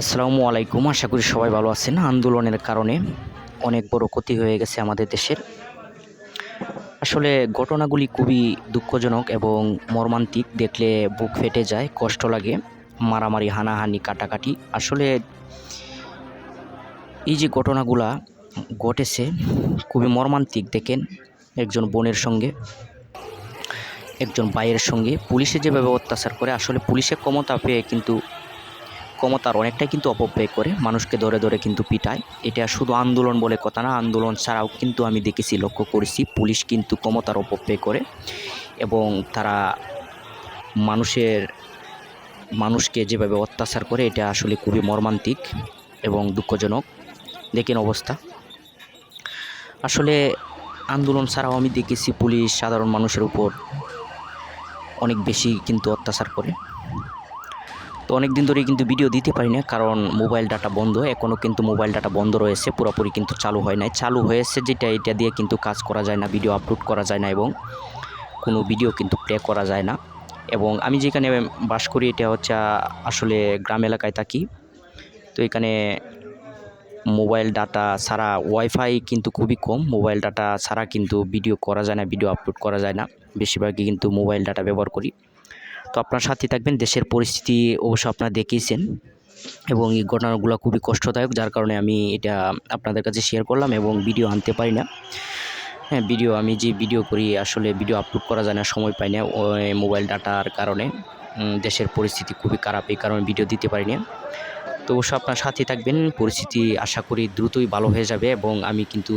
আসসালামু আলাইকুম। আশা করি সবাই ভালো আছেন। আন্দোলনের কারণে অনেক বড় ক্ষতি হয়ে গেছে আমাদের দেশের। আসলে ঘটনাগুলি খুবই দুঃখজনক এবং মর্মান্তিক। দেখলে বুক ফেটে যায়, কষ্ট লাগে, মারামারি, হানাহানি, কাটাকাটি। আসলে এই যে ঘটনাগুলা ঘটেছে, খুবই মর্মান্তিক। দেখেন, একজন বোনের সঙ্গে একজন ভাইয়ের সঙ্গে পুলিশে যেভাবে অত্যাচার করে আসলে পুলিশের ক্ষমতা পেয়ে কিন্তু ক্ষমতার অনেকটাই কিন্তু অপব্যয় করে মানুষকে ধরে ধরে কিন্তু পিটায়। এটা শুধু আন্দোলন বলে কথা না আন্দোলন ছাড়াও কিন্তু আমি দেখেছি লক্ষ্য করেছি পুলিশ কিন্তু ক্ষমতার অপব্যয় করে এবং তারা মানুষের মানুষকে যেভাবে অত্যাচার করে এটা আসলে খুবই মর্মান্তিক এবং দুঃখজনক। দেখেন অবস্থা। আসলে আন্দোলন ছাড়াও আমি দেখেছি পুলিশ সাধারণ মানুষের উপর অনেক বেশি কিন্তু অত্যাচার করে। তো অনেক দিন ধরেই কিন্তু ভিডিও দিতে পারি না, কারণ মোবাইল ডাটা বন্ধ এখনও কিন্তু মোবাইল ডাটা বন্ধ রয়েছে, পুরোপুরি কিন্তু চালু হয় নাই। চালু হয়েছে যেটা, এটা দিয়ে কিন্তু কাজ করা যায় না ভিডিও আপলোড করা যায় না এবং কোনো ভিডিও কিন্তু প্লে করা যায় না। এবং আমি যেখানে বাস করি, এটা হচ্ছে, আসলে গ্রাম এলাকায় থাকি। তো এখানে মোবাইল ডাটা ছাড়া ওয়াইফাই কিন্তু খুবই কম। মোবাইল ডাটা ছাড়া কিন্তু ভিডিও করা যায় না, ভিডিও আপলোড করা যায় না। বেশিরভাগই কিন্তু মোবাইল ডাটা ব্যবহার করি। তো আপনার সাথে থাকবেন, দেশের পরিস্থিতি অবশ্য আপনারা দেখিয়েছেন এবং এই ঘটনাগুলো খুবই কষ্টদায়ক, যার কারণে আমি এটা আপনাদের কাছে শেয়ার করলাম এবং ভিডিও আনতে পারি না। হ্যাঁ ভিডিও, আমি যে ভিডিও করি, আসলে ভিডিও আপলোড করা যায় না, সময় পাই না মোবাইল ডাটার কারণে। দেশের পরিস্থিতি খুবই খারাপ, এই কারণে ভিডিও দিতে পারি না। তো অবশ্য আপনার সাথে থাকবেন। পরিস্থিতি আশা করি দ্রুতই ভালো হয়ে যাবে এবং আমি কিন্তু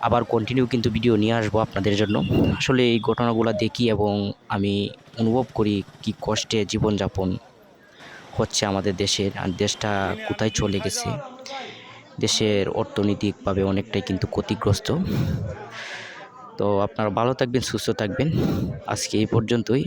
আবার কন্টিনিউ কিন্তু ভিডিও নিয়ে আসব আপনাদের জন্য। আসলে এই ঘটনাগুলো দেখি এবং আমি অনুভব করি কি কষ্টে জীবনযাপন হচ্ছে আমাদের দেশের। আর দেশটা কোথায় চলে গেছে? দেশের অর্থনৈতিকভাবে অনেকটাই কিন্তু ক্ষতিগ্রস্ত। তো আপনারা ভালো থাকবেন, সুস্থ থাকবেন। আজকে এই পর্যন্তই।